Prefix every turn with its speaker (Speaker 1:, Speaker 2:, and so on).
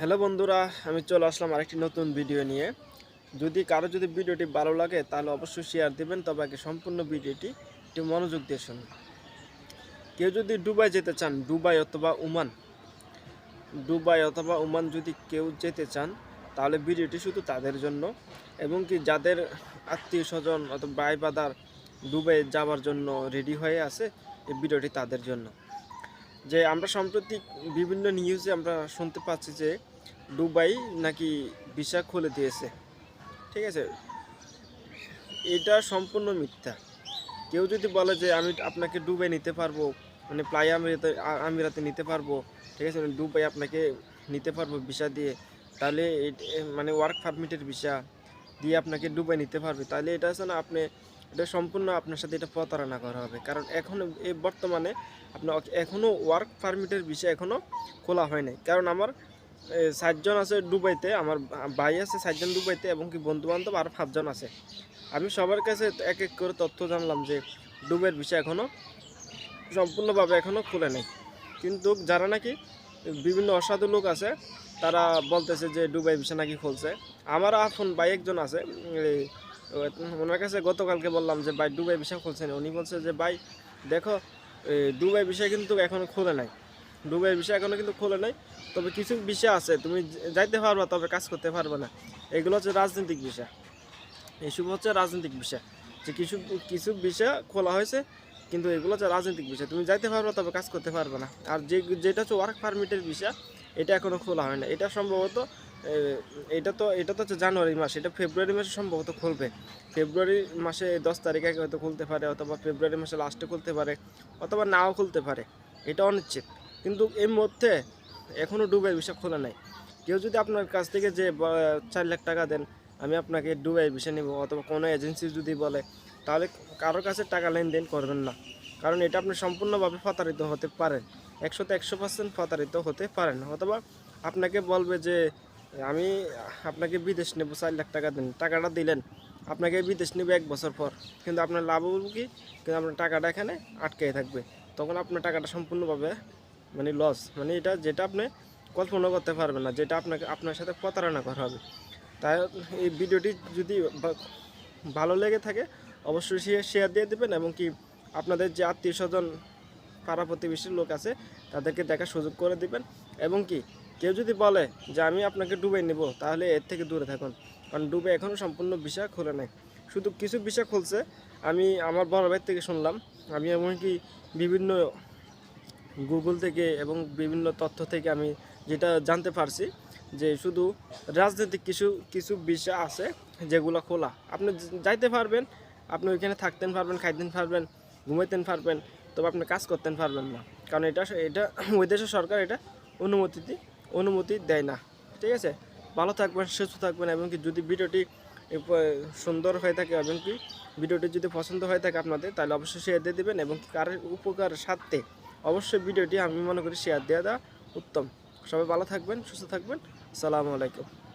Speaker 1: Hello বন্ধুরা, আমি চলে আসলাম আরেকটি নতুন ভিডিও নিয়ে। যদি কারও যদি ভিডিওটি ভালো লাগে, তাহলে অবশ্যই শেয়ার দিবেন, তবে আগে সম্পূর্ণ ভিডিওটি একটু মনোযোগ দিয়ে শুনুন। কেউ যদি ডুবাই যেতে চান ডুবাই অথবা উমান ডুবাই অথবা ওমান যদি কেউ যেতে চান, তাহলে ভিডিওটি শুধু তাদের জন্য এবং কি যাদের আত্মীয় স্বজন অথবা ভাই বাদার দুবাই যাওয়ার জন্য রেডি হয়ে আছে, এই ভিডিওটি তাদের জন্য। যে আমরা সম্প্রতি বিভিন্ন নিউজে আমরা শুনতে পাচ্ছি যে দুবাই নাকি ভিসা খুলে দিয়েছে। ঠিক আছে? এটা সম্পূর্ণ মিথ্যা। কেউ যদি বলে যে আমি আপনাকে দুবাই নিতে পারব মানে প্লাই আমিরাতে আমিরাতে নিতে পারব, ঠিক আছে? মানে দুবাই আপনাকে নিতে পারব ভিসা দিয়ে, তাহলে মানে ওয়ার্ক পারমিটের ভিসা দিয়ে আপনাকে দুবাই নিতে পারবে। তাহলে এটা আছে না আপনি এটা সম্পূর্ণ আপনার সাথে এটা প্রতারণা করা হবে। কারণ এখন এই বর্তমানে আপনার এখনও ওয়ার্ক পারমিটের বিষয় এখনও খোলা হয় নাই। কারণ আমার সাতজন আছে দুবাইতে, আমার ভাই আছে সাতজন দুবাইতে এবং কি বন্ধু বান্ধব আর পাঁচজন আছে। আমি সবার কাছে এক এক করে তথ্য জানলাম যে দুবাইয়ের বিষয় এখনও সম্পূর্ণভাবে এখনও খুলে নেই। কিন্তু যারা নাকি বিভিন্ন অসাধু লোক আছে, তারা বলতেছে যে ডুবাই বিষয় নাকি খুলছে। আমার এখন ভাই একজন আছে ওনার কাছে গতকালকে বললাম যে, ভাই, দুবাই বিষয় খুলছে না উনি বলছে যে, ভাই, দেখো দুবাই বিষয় কিন্তু এখনও খোলে নাই। দুবাই বিষয় এখনও কিন্তু খোলে নাই। তবে কিছু বিষয় আছে, তুমি যাইতে পারবা, তবে কাজ করতে পারবে না। এগুলো হচ্ছে রাজনৈতিক বিষয় এসব হচ্ছে রাজনৈতিক বিষয় যে কিছু কিছু বিষয় খোলা হয়েছে, কিন্তু এগুলো হচ্ছে রাজনৈতিক বিষয় তুমি যাইতে পারবে, তবে কাজ করতে পারবে না। আর যে, যেটা হচ্ছে ওয়ার্ক পারমিটের বিষয় এটা এখনও খোলা হয় না। এটা সম্ভবত এটা তো এটা তো হচ্ছে জানুয়ারি মাস, এটা ফেব্রুয়ারি মাসে সম্ভবত খুলবে। ফেব্রুয়ারি মাসে দশ তারিখে হয়তো খুলতে পারে, অথবা ফেব্রুয়ারি মাসে লাস্টে খুলতে পারে, অথবা নাও খুলতে পারে, এটা অনিশ্চিত। কিন্তু এর মধ্যে এখনও ডুবাই ভিসা খোলা নাই। কেউ যদি আপনার কাছ থেকে যে চার লাখ টাকা দেন, আমি আপনাকে ডুবাই ভিসা নেব, অথবা কোনো এজেন্সি যদি বলে, তাহলে কারোর কাছে টাকা লেনদেন করবেন না। কারণ এটা আপনি সম্পূর্ণভাবে প্রতারিত হতে পারেন। একশোতে একশো পার্সেন্ট প্রতারিত হতে পারেন, অথবা আপনাকে বলবে যে আমি আপনাকে বিদেশ নেব চার লাখ টাকা দেন। টাকাটা দিলেন। আপনাকে বিদেশ নেবে এক বছর পর। কিন্তু আপনার লাভ হবে কি? কিন্তু আপনার টাকাটা এখানে আটকে থাকবে। তখন আপনার টাকাটা সম্পূর্ণভাবে মানে লস মানে এটা যেটা আপনি কল্পনা করতে পারবেন না, যেটা আপনাকে, আপনার সাথে প্রতারণা করা হবে। তাই এই ভিডিওটি যদি ভালো লেগে থাকে, অবশ্যই শেয়ার শেয়ার দিয়ে দেবেন এবং কি আপনাদের যে আত্মীয় স্বজন, পাড়া প্রতিবেশীর লোক আছে, তাদেরকে দেখার সুযোগ করে দিবেন। এবং কি কেউ যদি বলে যে আমি আপনাকে ডুবে নেব, তাহলে এর থেকে দূরে থাকুন। কারণ ডুবে এখনও সম্পূর্ণ বিষয় খোলে নাই। শুধু কিছু বিষয় খুলছে। আমি আমার বড় ভাইয়ের থেকে শুনলাম। আমি এমনকি বিভিন্ন গুগল থেকে এবং বিভিন্ন তথ্য থেকে আমি যেটা জানতে পারছি যে শুধু রাজনৈতিক কিছু কিছু বিষয় আছে যেগুলো খোলা। আপনি যাইতে পারবেন, আপনি ওইখানে থাকতেন পারবেন, খাইতেন পারবেন, ঘুমাইতেন পারবেন, তবে আপনি কাজ করতেন পারবেন না। কারণ এটা এটা ওই দেশের সরকার এটা অনুমতি অনুমতি দেয় না। ঠিক আছে? ভালো থাকবেন, সুস্থ থাকবেন এবং কি যদি ভিডিওটি সুন্দর হয়ে থাকে এবং কি ভিডিওটি যদি পছন্দ হয়ে থাকে আপনাদের, তাহলে অবশ্যই শেয়ার দিয়ে দেবেন এবং কার উপকার সাথে অবশ্যই ভিডিওটি আমি মনে করি শেয়ার দেওয়া দেওয়া উত্তম। সবাই ভালো থাকবেন, সুস্থ থাকবেন। আসসালামু আলাইকুম।